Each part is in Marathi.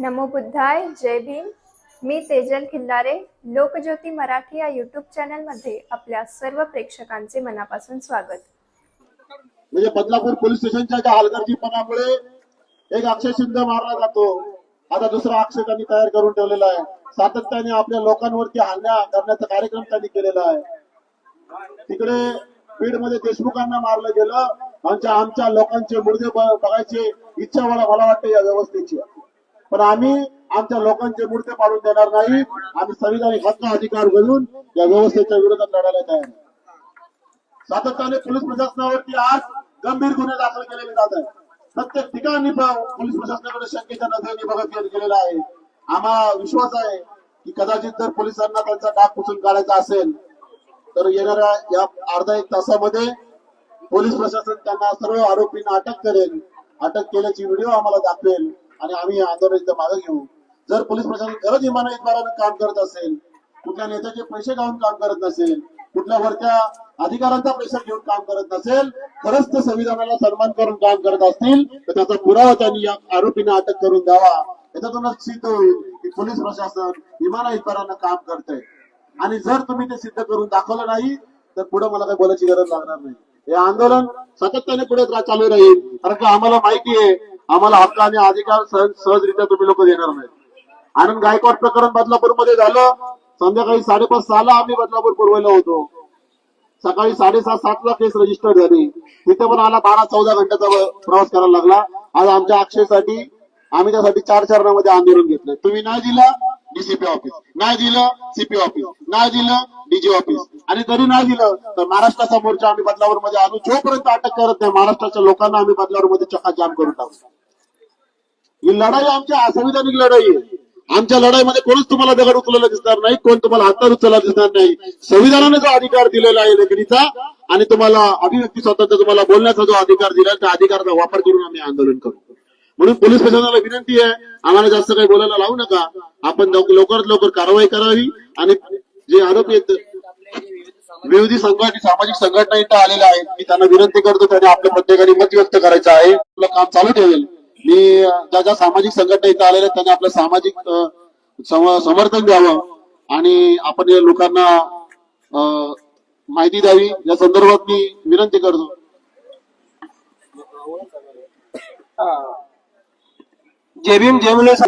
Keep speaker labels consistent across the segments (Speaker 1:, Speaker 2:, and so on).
Speaker 1: नमो बुद्धाय जय भीम. मी तेजल खिल्लारे लोकज्योती मराठी या यूट्यूब चॅनलमध्ये आपल्या सर्व प्रेक्षकांचे मनापासून स्वागत.
Speaker 2: म्हणजे बदलापूर पोलीस स्टेशनच्या ज्या हलगर्जीपणामुळे एक अक्षय शिंदे मारला जातो. आता दुसरा अक्षय त्यांनी तयार करून ठेवलेला आहे. सातत्याने आपल्या लोकांवरती हल्ला करण्याचा कार्यक्रम त्यांनी केलेला आहे. तिकडे बीडमध्ये देशमुखांना मारलं गेलं. आमच्या आमच्या लोकांचे मुर्दे बघायची इच्छा मला मला वाटते या व्यवस्थेची. पण आम्ही आमच्या लोकांचे मूर्ते पाडून देणार नाही. आम्ही संविधानिक हक्क अधिकार घेऊन या व्यवस्थेच्या विरोधात लढायला तयार सातत्याने पोलीस प्रशासनावरती आज गंभीर गुन्हे दाखल केलेले जात आहेत. प्रत्येक ठिकाणी पोलीस प्रशासनाकडे शंकेच्या नजरेने बघत गेलेला आहे. आम्हाला विश्वास आहे की कदाचित जर पोलिसांना त्यांचा डाग पुसून काढायचा असेल तर येणाऱ्या या अर्धा एक तासामध्ये पोलीस प्रशासन त्यांना सर्व आरोपींना अटक करेल. अटक केल्याची व्हिडिओ आम्हाला दाखवेल. आणि आम्ही आंदोलन इथं मागे घेऊ. जर पोलीस प्रशासन खरंच इमानतदारानं काम करत असेल कुठल्या नेत्याचे पैसे घालून काम करत नसेल कुठल्या वरच्या अधिकारांचा पैसा घेऊन काम करत नसेल खरंच ते संविधानाला सन्मान करून काम करत असतील तर त्याचा पुरावा त्यांनी या आरोपींना अटक करून द्यावा. याच्यातूनच सिद्ध होईल की पोलीस प्रशासन इमानदारानं काम करतंय. आणि जर तुम्ही ते सिद्ध करून दाखवलं नाही तर पुढे मला काही बोलायची गरज लागणार नाही. हे आंदोलन सातत्याने पुढे चालू राहील कारण का आम्हाला माहिती आहे आम्हाला हक्क आणि अधिकार सहज सहजरित्या तुम्ही लोक देणार नाही आनंद गायकवाड प्रकरण बदलापूरमध्ये झालं. संध्याकाळी साडेपाच सहाला आम्ही बदलापूर पुरवायला होतो. सकाळी साडेसात सातला केस रजिस्टर झाली. तिथे पण आला बारा चौदा घंट्याचा प्रवास करायला लागला. आज आमच्या आक्षेसाठी आम्ही त्यासाठी चार चरणामध्ये आंदोलन घेतलं तुम्ही नाही दिलं डीसीपी ऑफिस नाही दिलं सीपी ऑफिस नाही दिलं डीजी ऑफिस आणि जरी नाही दिलं तर महाराष्ट्राचा मोर्चा आम्ही बदलापूरमध्ये आणू जोपर्यंत अटक करत नाही महाराष्ट्राच्या लोकांना आम्ही बदलावर मध्ये चक्का जाम करून टाकू. ही लढाई आमच्या असंविधानिक लढाई आहे. आमच्या लढाईमध्ये कोणच तुम्हाला दगड उचलला दिसणार नाही कोण तुम्हाला हातात उचलला दिसणार नाही. संविधानाने जो अधिकार दिलेला आहे लेखणीचा आणि तुम्हाला अभिव्यक्ती स्वतंत्र तुम्हाला बोलण्याचा जो अधिकार दिला त्या अधिकाराचा वापर करून आम्ही आंदोलन करू. म्हणून पोलीस प्रशासनाला विनंती आहे आम्हाला जास्त काही बोलायला लावू नका. आपण लवकर- लवकरात लवकर कारवाई करावी आणि जे आरोपी आहेत विविध संघटना सामाजिक संघटना इथं आलेल्या आहेत मी त्यांना विनंती करतो त्यांनी आपल्या प्रत्येकाने मत व्यक्त करायचं आहे. आपलं काम चालू ठेवेल. मी ज्या ज्या सामाजिक संघटना इथं आलेल्या त्यांनी आपलं सामाजिक समर्थन द्यावं आणि आपण या लोकांना माहिती द्यावी. या संदर्भात मी विनंती करतो.
Speaker 3: जय भीम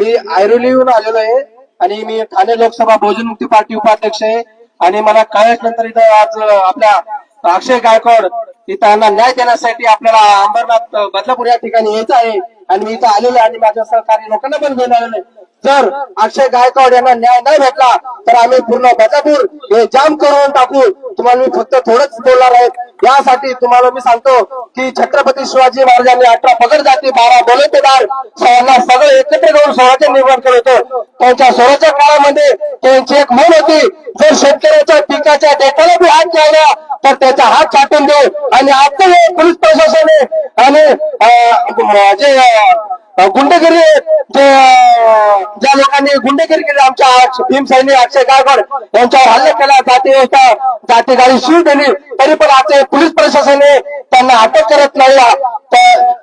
Speaker 3: मी आयरोलीहून आलेलो आहे आणि मी ठाणे लोकसभा बहुजन मुक्ती पार्टी उपाध्यक्ष आहे आणि मला कळल्यानंतर इथं आज आपल्या अक्षय गायकवाड इथं न्याय देण्यासाठी आपल्याला अंबरनाथ बदलापूर या ठिकाणी यायचं आहे. आणि मी इथं आलेलो आणि माझ्या सहकारी लोकांना पण घेऊन आलेलो जर अक्षय गायकवाड यांना न्याय नाही भेटला तर आम्ही पूर्ण बदलापूर हे जाम करून टाकू. तुम्हाला मी फक्त थोडंच बोलणार आहे. यासाठी तुम्हाला मी सांगतो की छत्रपती शिवाजी महाराजांनी अठरा पगड जाती बारा बोलतेदार सर्वांना सगळं एकत्र करून स्वराज्य निर्माण करत होतो. त्यांच्या स्वराज्य काळामध्ये त्यांची एक म्हण होती जर शेतकऱ्याच्या पिकाच्या देठाला बी हात घ्यायला तर त्याचा हात छाटून देऊ. आणि आता पोलीस प्रशासनाने आणि जे अं, गुंडगिरी जे ज्या लोकांनी गुंडेगिरी केली आमच्या अक्ष- अक्षय गायकवाड यांच्यावर हल्ला केला जाती व्यवस्था जाती गाडी शिव दिली तरी पण आता पोलीस प्रशासनाने त्यांना अटक करत नाही.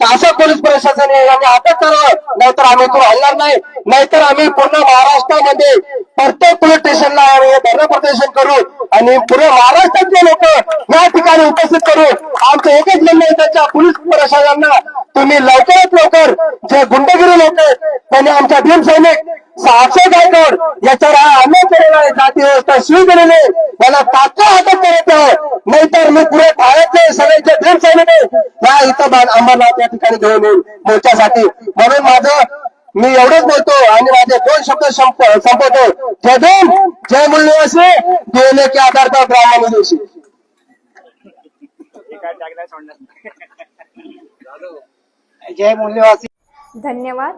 Speaker 3: असं पोलीस प्रशासनाने यांनी अटक करावं नाहीतर आम्ही तो हलणार नाही. नाहीतर आम्ही पूर्ण महाराष्ट्रामध्ये प्रत्येक पोलीस स्टेशनला आम्ही धरणं प्रदर्शन करू आणि पूर्ण महाराष्ट्रातले लोक या ठिकाणी उपस्थित करू. आमचं एकच म्हणणं आहे त्याच्या पोलीस प्रशासनांना तुम्ही लवकरात लवकर जे गुंडगिरी लोक त्यांनी आमच्या भीम सैनिक अक्षय गायकवाड याच्यावर हा अन्याय केलेला आहे. जाती व्यवस्था शिव केलेली आहे. याला तात्काळ अटक करत आहे. नाहीतर मी पुढे ठाण्यातले सगळे जे भीम सैनिक या इथं बाण- अंबरनाथ या ठिकाणी घेऊन येईल. मोर्चासाठी. म्हणून माझं मी एवढंच बोलतो आणि माझे दोन शब्द संप- संपवतो. जय भीम जय मूल्यवासी गेले के आधार पर ब्राह्मण दिवशी जय मूल्यवासी
Speaker 1: धन्यवाद.